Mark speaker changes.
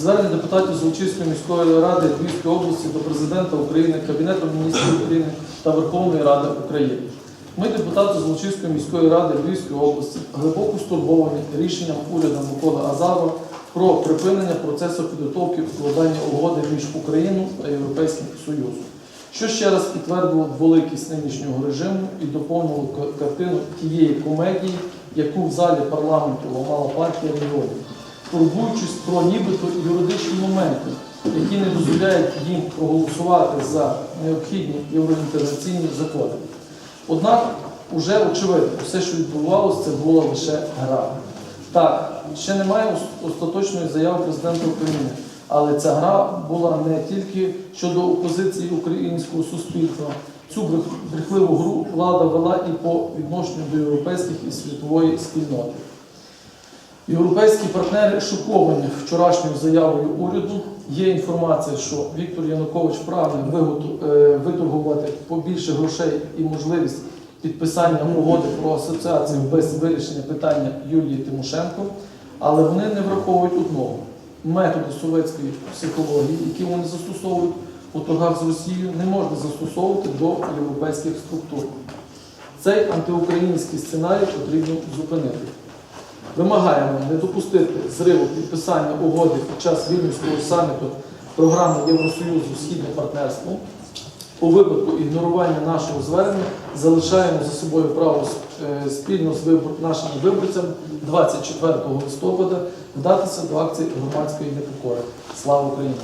Speaker 1: Звернення депутатів Золочівської міської ради Львівської області до президента України, Кабінету міністрів України та Верховної Ради України. Ми, депутати Золочівської міської ради Львівської області, глибоко стурбовані рішенням уряду Миколи Азарова про припинення процесу підготовки укладання угоди між Україною та Європейським Союзом, що ще раз підтвердило дволикість нинішнього режиму і доповнило картину тієї комедії, яку в залі парламенту ламала партія регіонів, турбуючись про нібито юридичні моменти, які не дозволяють їм проголосувати за необхідні євроінтеграційні закони. Однак, уже очевидно, все, що відбувалося, це була лише гра. Так, ще немає остаточної заяви президента України, але ця гра була не тільки щодо опозиції українського суспільства. Цю брехливу гру влада вела і по відношенню до європейських і світової спільноти. Європейські партнери шоковані вчорашньою заявою уряду. Є інформація, що Віктор Янукович прагне виторгувати побільше грошей і можливість підписання угоди про асоціацію без вирішення питання Юлії Тимошенко, але вони не враховують одного методи совєтської психології, які вони застосовують у торгах з Росією, не можна застосовувати до європейських структур. Цей антиукраїнський сценарій потрібно зупинити. Вимагаємо не допустити зриву підписання угоди під час Вільнюського саміту програми Євросоюзу Східне партнерство. У випадку ігнорування нашого звернення залишаємо за собою право е, спільно з вибор- нашими виборцями 24 листопада вдатися до акції громадської непокори. Слава Україні!